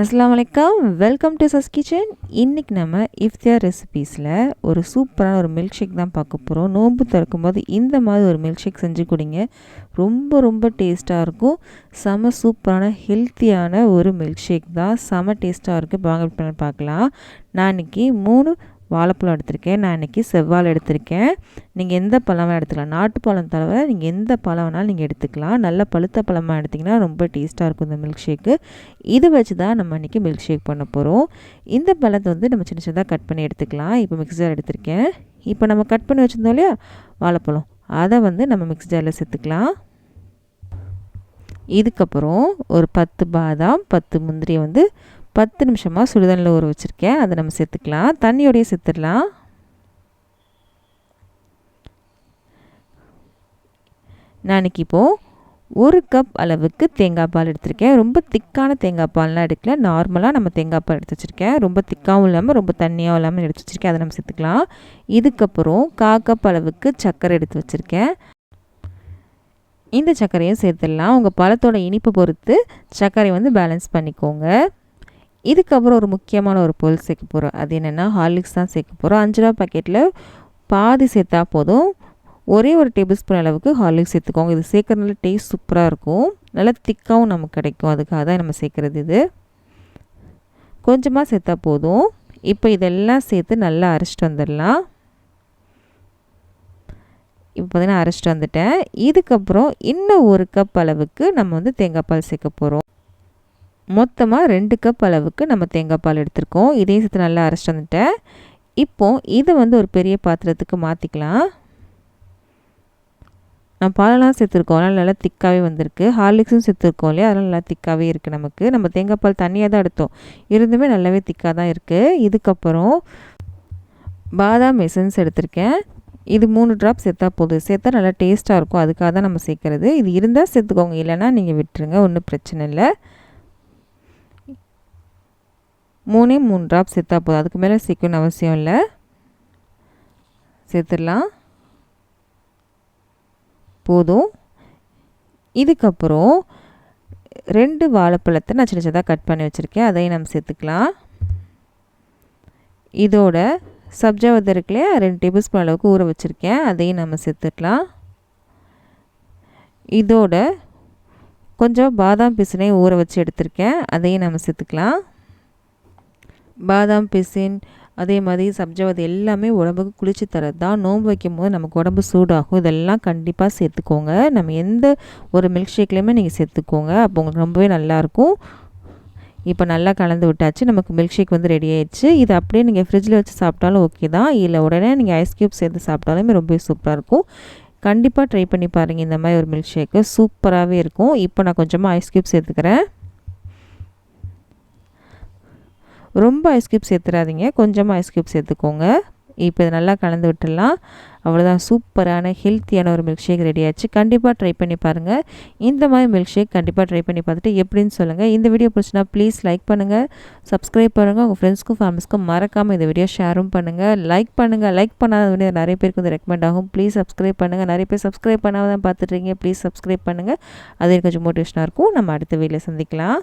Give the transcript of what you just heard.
அஸ்லாம் வலைக்கம் welcome to சஸ் kitchen இன்றைக்கி நம்ம இஃப்தியார் ரெசிபீஸில் ஒரு சூப்பரான ஒரு மில்க் ஷேக் தான் பார்க்க போகிறோம் நோன்பு திறக்கும் போது இந்த மாதிரி ஒரு மில்க் ஷேக் செஞ்சு கொடுங்க. ரொம்ப ரொம்ப டேஸ்ட்டாக இருக்கும். செம சூப்பரான ஹெல்த்தியான ஒரு மில்க் ஷேக் தான். செம டேஸ்ட்டாக இருக்குது வாங்க பார்க்கலாம். நான் இன்றைக்கி மூணு வாழைப்பழம் எடுத்திருக்கேன். நான் இன்றைக்கி செவ்வாழை எடுத்திருக்கேன். நீங்கள் எந்த பழமாக எடுத்துக்கலாம்? நாட்டு பழம் தவிர நீங்கள் எந்த பழம் வேணாலும் நீங்கள் எடுத்துக்கலாம். நல்ல பழுத்த பழமாக எடுத்திங்கன்னா ரொம்ப டேஸ்ட்டாக இருக்கும் இந்த மில்க் ஷேக்கு இது வச்சு தான் நம்ம இன்றைக்கி மில்க் ஷேக் பண்ண போகிறோம் இந்த பழத்தை வந்து நம்ம சின்ன சின்னதாக கட் பண்ணி எடுத்துக்கலாம். இப்போ மிக்ஸ் ஜார் எடுத்திருக்கேன். இப்போ நம்ம கட் பண்ணி வச்சுருந்தோம் இல்லையா? வாழைப்பழம். அதை வந்து நம்ம மிக்ஸ் ஜாரில் சேர்த்துக்கலாம். இதுக்கப்புறம் ஒரு பத்து பாதாம் பத்து முந்திரியை வந்து பத்து நிமிஷமாக சுடுதண்ணில் ஊற வச்சுருக்கேன். அதை நம்ம சேர்த்துக்கலாம். தண்ணியோடையே சேர்த்துடலாம். நான் இப்போது ஒரு கப் அளவுக்கு தேங்காய் பால் எடுத்திருக்கேன். ரொம்ப திக்கான தேங்காய் பால்லாம் எடுக்கல. நார்மலாக நம்ம தேங்காய் பால் எடுத்து வச்சுருக்கேன். ரொம்ப திக்காகவும் இல்லாமல் ரொம்ப தண்ணியாகவும் இல்லாமல் எடுத்து வச்சுருக்கேன். அதை நம்ம சேர்த்துக்கலாம். இதுக்கப்புறம் கா கப் அளவுக்கு சர்க்கரை எடுத்து வச்சுருக்கேன். இந்த சர்க்கரையும் சேர்த்துடலாம். உங்கள் பழத்தோட இனிப்பு பொறுத்து சர்க்கரை வந்து பேலன்ஸ் பண்ணிக்கோங்க. இதுக்கப்புறம் ஒரு முக்கியமான ஒரு பொருள் சேர்க்க போகிறோம் அது என்னென்னா ஹார்லிக்ஸ் தான் சேர்க்க போகிறோம் அஞ்சு ரூபா பாக்கெட்டில் பாதி சேர்த்தா போதும். ஒரே ஒரு டேபிள் ஸ்பூன் அளவுக்கு ஹார்லிக்ஸ் சேர்த்துக்கோங்க. இது சேர்க்குறதுனால டேஸ்ட் சூப்பராக இருக்கும். நல்லா திக்காகவும் நமக்கு கிடைக்கும். அதுக்காக தான் நம்ம சேர்க்குறது இது. கொஞ்சமாக சேர்த்தா போதும். இப்போ இதெல்லாம் சேர்த்து நல்லா அரைச்சிட்டு வந்துடலாம். இப்போ பார்த்தீங்கன்னா அரைச்சிட்டு வந்துட்டேன். இதுக்கப்புறம் இன்னும் ஒரு கப் அளவுக்கு நம்ம வந்து தேங்காய் பால் சேர்க்க போகிறோம் மொத்தமாக ரெண்டு கப் அளவுக்கு நம்ம தேங்காய் பால் எடுத்திருக்கோம். இதையும் சேர்த்து நல்லா அரைச்சிட்டு வந்துட்டேன். இப்போ இதை வந்து ஒரு பெரிய பாத்திரத்துக்கு மாற்றிக்கலாம் நம்ம பாலெல்லாம் சேர்த்துருக்கோம். அதனால் நல்லா திக்காகவே வந்திருக்கு. ஹார்லிக்ஸும் சேர்த்துருக்கோம் இல்லையா? அதெல்லாம் நல்லா திக்காகவே இருக்குது நமக்கு. நம்ம தேங்காய் பால் தண்ணியாக தான் எடுத்தோம். இருந்துமே நல்லாவே திக்காக தான் இருக்குது இதுக்கப்புறம் பாதாம் எசன்ஸ் எடுத்திருக்கேன். இது மூணு ட்ராப் சேர்த்தா போதும். சேர்த்தா நல்லா டேஸ்ட்டாக இருக்கும். அதுக்காக தான் நம்ம சேர்க்குறது. இது இருந்தால் சேர்த்துக்கோங்க. இல்லைனா நீங்கள் விட்டுருங்க. ஒன்றும் பிரச்சனை இல்லை. மூணே மூணு ட்ராப் சேர்த்தா போதும். அதுக்கு மேலே சேர்க்கணும் அவசியம் இல்லை. சேர்த்துடலாம். போதும். இதுக்கப்புறம் ரெண்டு வாழைப்பழத்தை நான் சின்ன சின்னதாக கட் பண்ணி வச்சுருக்கேன். அதையும் நம்ம சேர்த்துக்கலாம். இதோட சப்ஜா வதற்குலையே ரெண்டு டேபிள் ஸ்பூன் அளவுக்கு ஊற வச்சுருக்கேன். அதையும் நம்ம சேர்த்துக்கலாம் இதோட கொஞ்சம் பாதாம் பிசினையும் ஊற வச்சு எடுத்திருக்கேன். அதையும் நம்ம சேர்த்துக்கலாம். பாதாம் பிசின் அதே மாதிரி சப்ஜாவது எல்லாமே உடம்புக்கு குளிச்சு தரது? தான் நோன்பு வைக்கும் போது நமக்கு உடம்பு சூடாகும். இதெல்லாம் கண்டிப்பாக சேர்த்துக்கோங்க. நம்ம எந்த ஒரு மில்க் ஷேக்லேயுமே நீங்கள் சேர்த்துக்கோங்க. அப்போ உங்களுக்கு ரொம்பவே நல்லாயிருக்கும். இப்போ நல்லா கலந்து விட்டாச்சு. நமக்கு மில்க் ஷேக் வந்து ரெடி ஆயிடுச்சு. இது அப்படியே நீங்கள் ஃப்ரிட்ஜில் வச்சு சாப்பிட்டாலும் ஓகே தான். இல்லை உடனே நீங்கள் ஐஸ் க்யூப் சேர்த்து சாப்பிட்டாலுமே ரொம்பவே சூப்பராக இருக்கும். கண்டிப்பாக ட்ரை பண்ணி பாருங்கள் இந்த மாதிரி ஒரு மில்க் ஷேக்கு சூப்பராகவே இருக்கும். இப்போ நான் கொஞ்சமாக ஐஸ் க்யூப் சேர்த்துக்கிறேன். ரொம்ப ஐஸ் க்யூப் சேர்த்துறாதீங்க. கொஞ்சமாக ஐஸ் க்யூப் சேர்த்துக்கோங்க. இப்போ இது நல்லா கலந்து விட்டுடலாம். அவ்வளோதான் சூப்பரான ஹெல்த்தியான ஒரு மில்க் ஷேக் ரெடி ஆச்சு கண்டிப்பாக ட்ரை பண்ணி பாருங்கள் இந்த மாதிரி மில்க் ஷேக் கண்டிப்பாக ட்ரை பண்ணி பார்த்துட்டு எப்படின்னு சொல்லுங்கள் இந்த வீடியோ பிடிச்சினா ப்ளீஸ் லைக் பண்ணுங்கள் சப்ஸ்கிரைப் பண்ணுங்கள் உங்கள் ஃப்ரெண்ட்ஸ்க்கும் ஃபேமிலிஸ்க்கும் மறக்காமல் இந்த வீடியோ ஷேரும் பண்ணுங்கள் லைக் பண்ணுங்கள் லைக் பண்ணாத வீடியோ நிறைய பேருக்கு வந்து ரெக்கமெண்ட் ஆகும். ப்ளீஸ் சப்ஸ்கிரைப் பண்ணுங்கள் நிறைய பேர் சப்ஸ்கிரைப் பண்ணாமல் தான் பார்த்துட்ருக்கீங்க ப்ளீஸ் சப்ஸ்கிரைப் பண்ணுங்கள் அது கொஞ்சம் மோட்டிவேஷனாக இருக்கும். நம்ம அடுத்த வீடியோ சந்திக்கலாம்.